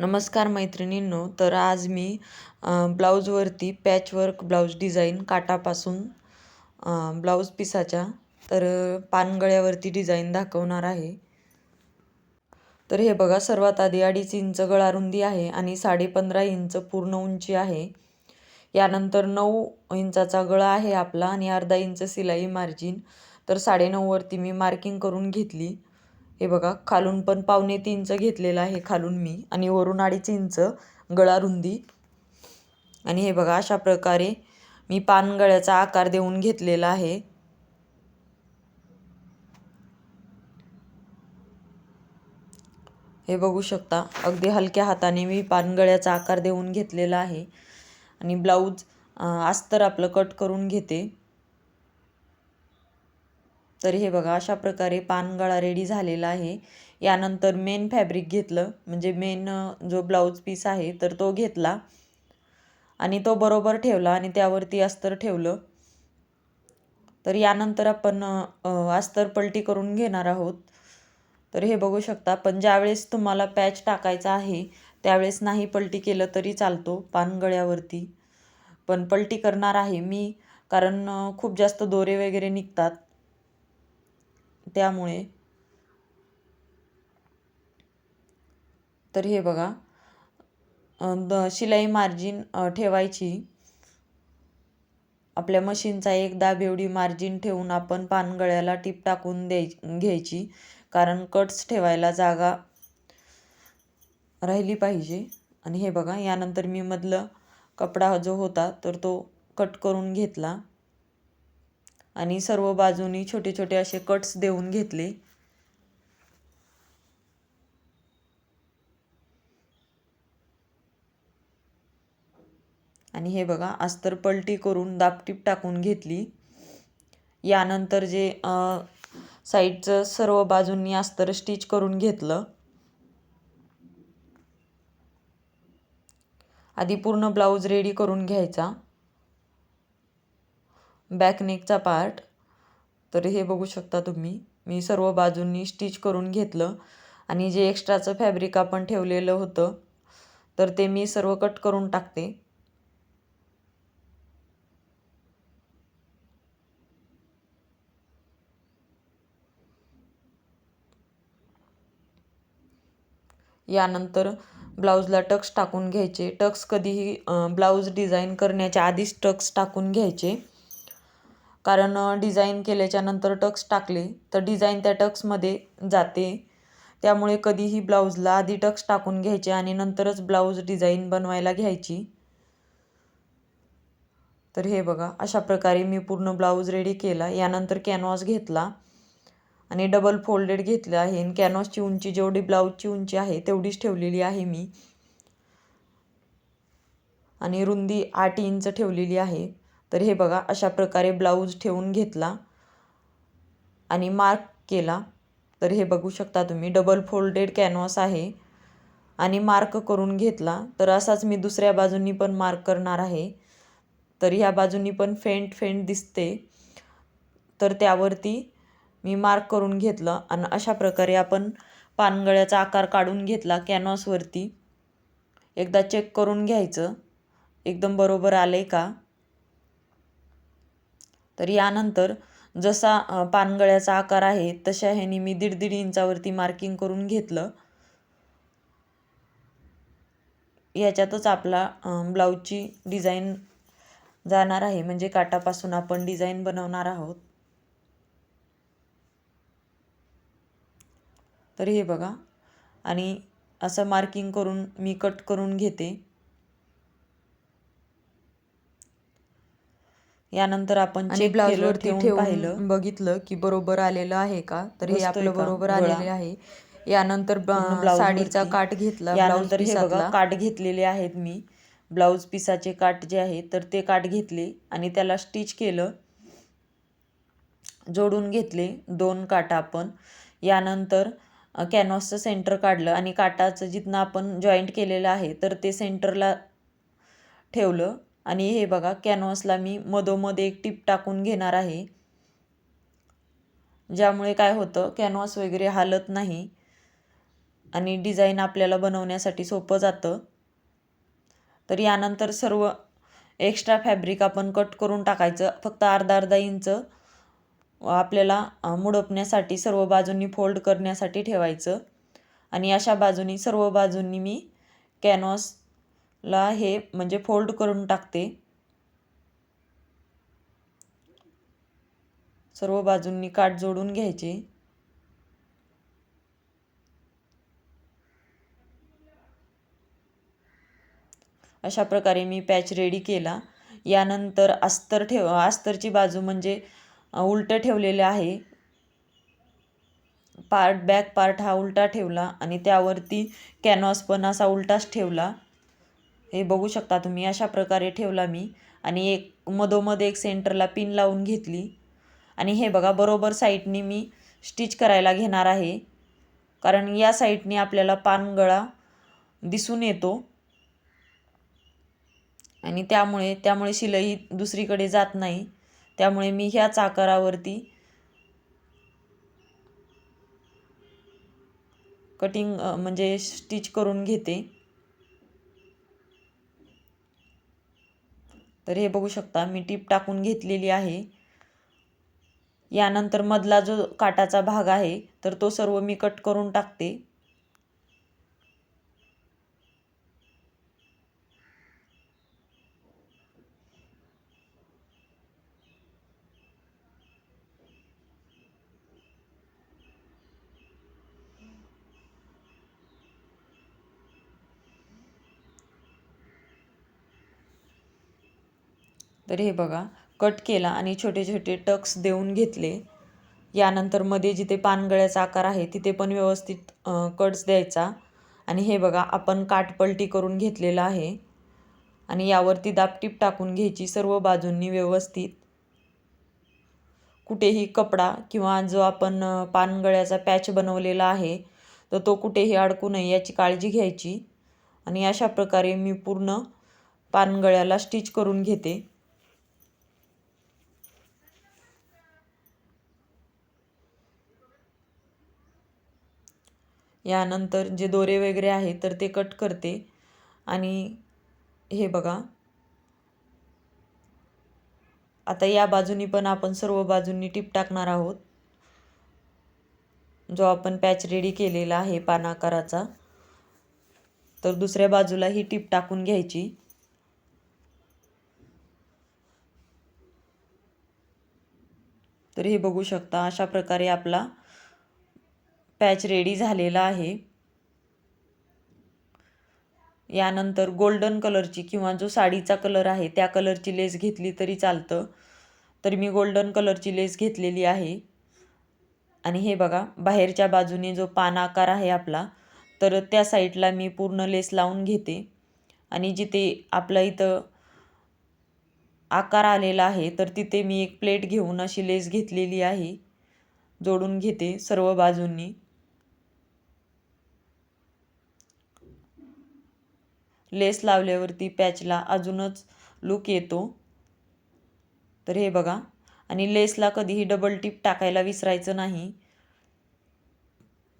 नमस्कार मैत्रिणींनो तर आज मी ब्लाऊजवरती पॅचवर्क ब्लाऊज डिझाईन काटापासून ब्लाऊज पिसाच्या तर पानगळ्यावरती डिझाईन दाखवणार आहे. तर हे बघा सर्वात आधी अडीच इंच गळा रुंदी आहे आणि साडेपंधरा इंच पूर्ण उंची आहे. यानंतर नऊ इंचाचा गळा आहे आपला आणि अर्धा इंच सिलाई मार्जिन. तर साडेनऊवरती मी मार्किंग करून घेतली. हे बघा खालून पण पावणे तीनचं घेतलेलं आहे खालून मी आणि वरून अडीच इंच गळा रुंदी. आणि हे बघा अशा प्रकारे मी पानगळ्याचा आकार देऊन घेतलेला आहे. हे बघू शकता अगदी हलक्या हाताने मी पानगळ्याचा आकार देऊन घेतलेला आहे. आणि ब्लाऊज अस्तर आपलं कट करून घेते. तर हे बघा अशा प्रकारे पानगळा रेडी झालेला आहे. यानंतर मेन फॅब्रिक घेतलं. म्हणजे मेन जो ब्लाऊज पीस आहे तर तो घेतला. आणि तो बरोबर ठेवला आणि त्यावरती अस्तर ठेवलं. तर यानंतर आपण अस्तर पलटी करून घेणार आहोत. तर हे बघू शकता पण ज्यावेळेस तुम्हाला पॅच टाकायचा आहे त्यावेळेस नाही पलटी केलं तरी चालतो पानगळ्यावरती पण पलटी करणार आहे मी कारण खूप जास्त दोरे वगैरे निघतात. त्यामुळे तर हे बघा. द शिलाई मार्जिन ठेवायची. आपल्या मशीनचा एक दाब एवढी मार्जिन ठेवून आपण पानगळ्याला टीप टाकून द्याय घ्यायची. कारण कट्स ठेवायला जागा राहिली पाहिजे. आणि हे बघा यानंतर मी मधलं कपडा जो होता तर तो कट करून घेतला. आणि सर्व बाजूनी छोटे छोटे असे कट्स देऊन घेतले. आणि हे बघा अस्तर पलटी करून दापटीप टाकून घेतली. यानंतर जे साईडचं सर्व बाजूंनी अस्तर स्टिच करून घेतलं. आधी पूर्ण ब्लाऊज रेडी करून घ्यायचा. बॅकनेकचा पार्ट तर हे बघू शकता तुम्ही. मी सर्व बाजूंनी स्टिच करून घेतलं. आणि जे एक्स्ट्राचं फॅब्रिक आपण ठेवलेलं होतं तर ते मी सर्व कट करून टाकते. यानंतर ब्लाऊजला टक्स टाकून घ्यायचे. टक्स कधीही ब्लाऊज डिझाईन करण्याच्या आधीच टक्स टाकून घ्यायचे. कारण डिझाईन केल्याच्यानंतर टक्स टाकले तर डिझाईन त्या टक्समध्ये जाते. त्यामुळे कधीही ब्लाऊजला आधी टक्स टाकून घ्यायचे आणि नंतरच ब्लाऊज डिझाईन बनवायला घ्यायची. तर हे बघा अशा प्रकारे मी पूर्ण ब्लाऊज रेडी केला. यानंतर कॅनव्हास घेतला आणि डबल फोल्डेड घेतलं आहे. आणि कॅनव्हासची उंची जेवढी ब्लाऊजची उंची आहे तेवढीच ठेवलेली आहे मी. आणि रुंदी आठ इंच ठेवलेली आहे. तर हे बघा अशा प्रकारे ब्लाऊज ठेवून घेतला आणि मार्क केला. तर हे बघू शकता तुम्ही डबल फोल्डेड कॅनव्हास आहे आणि मार्क करून घेतला. तर असाच मी दुसऱ्या बाजूंनी पण मार्क करणार आहे. तर ह्या बाजूंनी पण फेंट फेंट दिसते. तर त्यावरती मी मार्क करून घेतलं आणि अशा प्रकारे आपण पानगळ्याचा आकार काढून घेतला कॅनव्हासवरती एकदा चेक करून घ्यायचं. एकदम बरोबर आले का? तर यानंतर जसा पानगळ्याचा आकार आहे तशा ह्यानी मी दीड दीड इंचावरती मार्किंग करून घेतलं. याच्यातच आपला ब्लाऊजची डिझाईन जाणार आहे. म्हणजे काटापासून आपण डिझाईन बनवणार आहोत. तर हे बघा. आणि असं मार्किंग करून मी कट करून घेते. यानंतर आपण चेक केलं ठेवून पाहिलं. बघितलं की बरोबर आलेलं आहे का? तर हे आपलं बरोबर आलेले आहे. यानंतर साडीचा काट घेतला यानंतर हे बघा काट घेतलेले आहेत मी. ब्लाऊज पिसाचे काट जे आहे तर ते काट घेतले आणि त्याला स्टिच केलं. जोडून घेतले दोन काट आपण. यानंतर कॅनव्हासचं सेंटर काढलं आणि काटाचं जिथनं आपण जॉईंट केलेलं आहे तर ते सेंटरला ठेवलं. आणि हे बघा कॅनव्हासला मी मधोमध एक टिप टाकून घेणार आहे. ज्यामुळे काय होतं कॅनव्हास वगैरे हालत नाही आणि डिझाईन आपल्याला बनवण्यासाठी सोपं जातं. तर यानंतर सर्व एक्स्ट्रा फॅब्रिक आपण कट करून टाकायचं फक्त अर्धा अर्धा इंच आपल्याला मुडपण्यासाठी सर्व बाजूंनी फोल्ड करण्यासाठी ठेवायचं. आणि अशा बाजूनी सर्व बाजूंनी मी ला हे म्हणजे फोल्ड करून टाकते. सर्व बाजूंनी काठ जोडून घ्यायचे. अशा प्रकारे मी पॅच रेडी केला. यानंतर अस्तर ठेव अस्तरची बाजू म्हणजे उलटं ठेवलेले आहे. पार्ट बॅक पार्ट हा उलटा ठेवला आणि त्यावरती कॅनॉस पण असा उलटाच ठेवला. हे बघू शकता तुम्ही अशा प्रकारे ठेवला मी आणि एक मधोमध एक सेंटरला पिन लावून घेतली. आणि हे बघा बरोबर साईडनी मी स्टिच करायला घेणार आहे. कारण या साईडनी आपल्याला पानगळा दिसून येतो. आणि त्यामुळे त्यामुळे शिलाई दुसरीकडे जात नाही. त्यामुळे मी ह्याच आकारावरती कटिंग म्हणजे स्टिच करून घेते. तर हे बघू शकता मी टीप टाकून घेतलेली आहे. यानंतर मधला जो काटाचा भाग आहे तर तो सर्व मी कट करून टाकते. तर हे बघा कट केला आणि छोटे छोटे टक्स देऊन घेतले. यानंतरमध्ये जिथे पानगळ्याचा आकार आहे तिथे पण व्यवस्थित कट्स द्यायचा. आणि हे बघा आपण काटपलटी करून घेतलेलं आहे. आणि यावरती दापटीप टाकून घ्यायची सर्व बाजूंनी व्यवस्थित. कुठेही कपडा किंवा जो आपण पानगळ्याचा पॅच बनवलेला आहे तर तो कुठेही अडकू नये याची काळजी घ्यायची. आणि अशा प्रकारे मी पूर्ण पानगळ्याला स्टिच करून घेते. यानंतर जे दोरे वगैरे आहे तर ते कट करते. आणि हे बघा. आता या बाजूनी पण आपण सर्व बाजूंनी टीप टाकणार आहोत. जो आपण पॅच रेडी केलेला आहे पानाकाराचा. तर दुसऱ्या बाजूला ही टीप टाकून घ्यायची. तर हे बघू शकता अशा प्रकारे आपला पॅच रेडी झालेला आहे. यानंतर गोल्डन कलरची किंवा जो साडीचा कलर आहे त्या कलरची लेस घेतली तरी चालतं. तर मी गोल्डन कलरची लेस घेतलेली आहे. आणि हे बघा बाहेरच्या बाजूने जो पान आकार आहे आपला तर त्या साईडला मी पूर्ण लेस लावून घेते. आणि जिथे आपला इथं आकार आलेला आहे तर तिथे मी एक प्लेट घेऊन अशी लेस घेतलेली आहे. जोडून घेते सर्व बाजूंनी. लेस लावल्यावरती पॅचला अजूनच लूक येतो. तर हे बघा. आणि लेसला कधीही डबल टिप टाकायला विसरायचं नाही.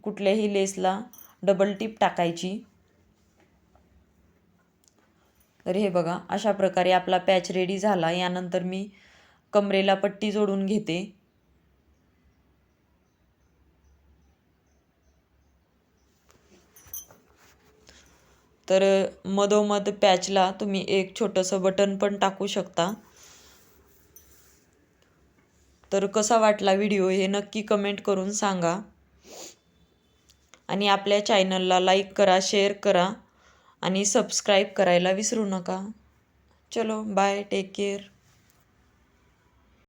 कुठल्याही लेसला डबल टिप टाकायची. तर हे बघा. अशा प्रकारे आपला पॅच रेडी झाला. यानंतर मी कमरेला पट्टी जोडून घेते. तर मधोमध पॅचला तुम्ही एक छोटंसं बटन पण टाकू शकता. तर कसा वाटला व्हिडिओ हे नक्की कमेंट करून सांगा. आणि आपल्या चॅनलला लाईक करा शेअर करा आणि सबस्क्राईब करायला विसरू नका. चलो बाय टेक केअर.